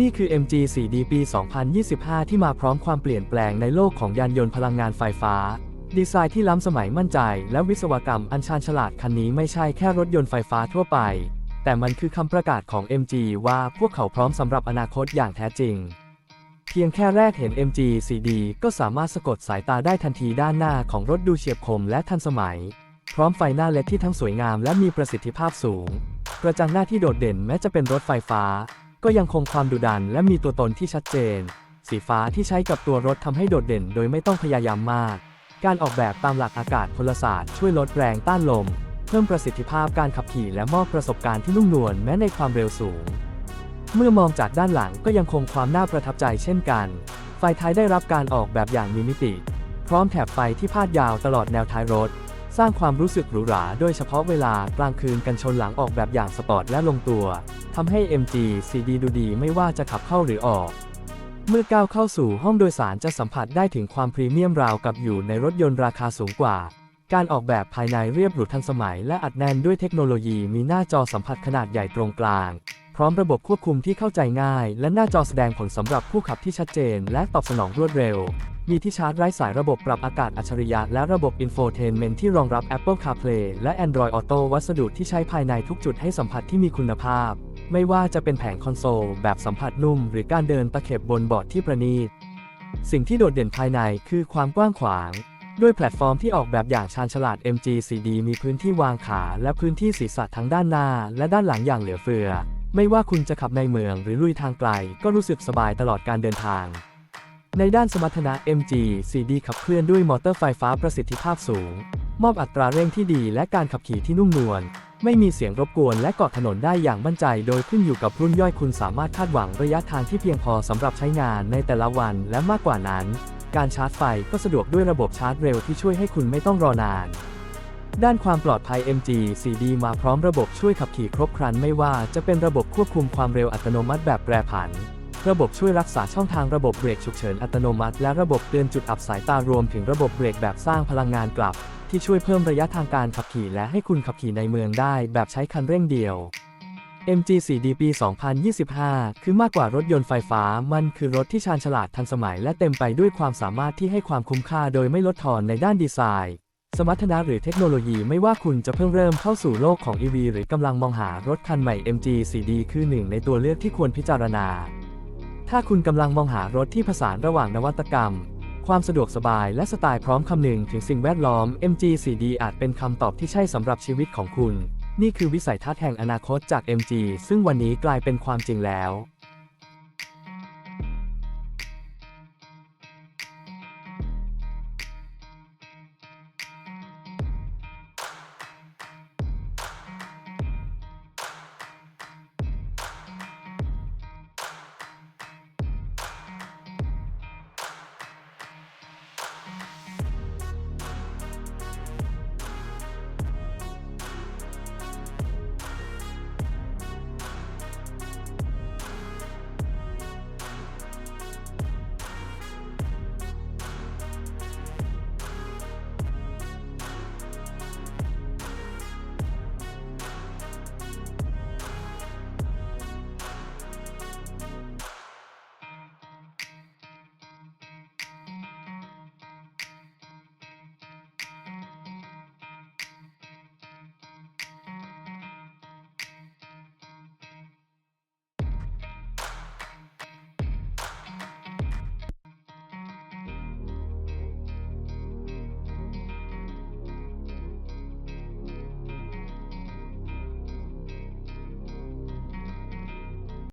นี่คือ MG 4D ปี 2025 ที่มาพร้อมความเปลี่ยนแปลงในโลกของยานยนต์พลังงานไฟฟ้า ดีไซน์ที่ล้ำสมัยมั่นใจ และวิศวกรรมอันชาญฉลาดคันนี้ไม่ใช่แค่รถยนต์ไฟฟ้าทั่วไป แต่มันคือคำประกาศของ MG ว่าพวกเขาพร้อมสำหรับอนาคตอย่างแท้จริง เพียงแค่แรกเห็น MG 4D ก็สามารถสะกดสายตาได้ทันทีด้านหน้าของรถดูเฉียบคมและทันสมัย พร้อมไฟหน้าเลดที่ทั้งสวยงามและมีประสิทธิภาพสูง กระจังหน้าที่โดดเด่นแม้จะเป็นรถไฟฟ้า ก็ยังคงความดุดันและมีตัวตนที่ชัดเจน สีฟ้าที่ใช้กับตัวรถทำให้โดดเด่นโดยไม่ต้องพยายามมาก การออกแบบตามหลักอากาศพลศาสตร์ช่วยลดแรงต้านลม เพิ่มประสิทธิภาพการขับขี่และมอบประสบการณ์ที่นุ่มนวลแม้ในความเร็วสูง เมื่อมองจากด้านหลังก็ยังคงความน่าประทับใจเช่นกัน ไฟท้ายได้รับการออกแบบอย่างมีมิติ พร้อมแถบไฟที่พาดยาวตลอดแนวท้ายรถ สร้างความรู้สึกหรูหรา โดยเฉพาะเวลากลางคืนกันชนหลังออกแบบอย่างสปอร์ตและลงตัว ทำให้ MG CD ดูดีไม่ว่าจะขับเข้าหรือออก เมื่อก้าวเข้าสู่ห้องโดยสารจะสัมผัสได้ถึงความพรีเมียมราวกับอยู่ในรถยนต์ราคาสูงกว่า การออกแบบภายในเรียบหรูทันสมัย และอัดแน่นด้วยเทคโนโลยีมีหน้าจอสัมผัสขนาดใหญ่ตรงกลาง พร้อมระบบควบคุมที่เข้าใจง่าย และหน้าจอแสดงผลสำหรับผู้ขับที่ชัดเจน และตอบสนองรวดเร็ว มีที่ชาร์จไร้สายระบบปรับอากาศอัจฉริยะและระบบอินโฟเทนเมนที่รองรับ Apple CarPlay และ Android Auto วัสดุที่ใช้ภายในทุกจุดให้สัมผัสที่มีคุณภาพ ไม่ว่าจะเป็นแผงคอนโซล แบบสัมผัสนุ่ม หรือการเดินตะเข็บบนเบาะที่ประณีตสิ่งที่โดดเด่นภายในคือความกว้างขวางด้วยแพลตฟอร์มที่ออกแบบอย่างชาญฉลาด MG CD มีพื้นที่วางขา และพื้นที่ศีรษะทั้งด้านหน้า และด้านหลังอย่างเหลือเฟือ ไม่ว่าคุณจะขับในเมืองหรือลุยทางไกล ก็รู้สึกสบายตลอดการเดินทาง ในด้านสมรรถนะ MG CD ขับเคลื่อนด้วยมอเตอร์ไฟฟ้าประสิทธิภาพสูง มอบอัตราเร่งที่ดีและการขับขี่ที่นุ่มนวล ไม่มีเสียงรบกวนและเกาะถนนได้อย่างมั่นใจ โดยขึ้นอยู่กับรุ่นย่อยคุณสามารถคาดหวังระยะทางที่เพียงพอสำหรับใช้งานในแต่ละวันและมากกว่านั้น การชาร์จไฟก็สะดวกด้วยระบบชาร์จเร็วที่ช่วยให้คุณไม่ต้องรอนาน ด้านความปลอดภัย MG CD มาพร้อมระบบช่วยขับขี่ครบครันไม่ว่าจะเป็นระบบควบคุมความเร็วอัตโนมัติแบบแปรผัน ระบบช่วยรักษาช่องทางระบบเบรกฉุกเฉินอัตโนมัติ และระบบเตือนจุดอับสายตารวมถึงระบบเบรกแบบสร้างพลังงานกลับ ที่ช่วยเพิ่มระยะทางการขับขี่และให้คุณขับขี่ในเมืองได้แบบใช้คันเร่งเดียว MG 4D ปี 2025 คือมากกว่ารถยนต์ไฟฟ้า มันคือรถที่ชาญฉลาดทันสมัยและเต็มไปด้วยความสามารถที่ให้ความคุ้มค่าโดยไม่ลดทอนในด้านดีไซน์ สมรรถนะหรือเทคโนโลยีไม่ว่าคุณจะเพิ่งเริ่มเข้าสู่โลกของ EV หรือกำลังมองหารถคันใหม่ MG 4D คือหนึ่งในตัวเลือกที่ควรพิจารณา ถ้าคุณกำลังมองหารถที่ผสานระหว่างนวัตกรรม ความสะดวกสบายและสไตล์พร้อมคำนึงถึงสิ่งแวดล้อม MG 4D อาจเป็นคำตอบที่ใช่สำหรับชีวิตของคุณ นี่คือวิสัยทัศน์แห่งอนาคตจาก MG ซึ่งวันนี้กลายเป็นความจริงแล้ว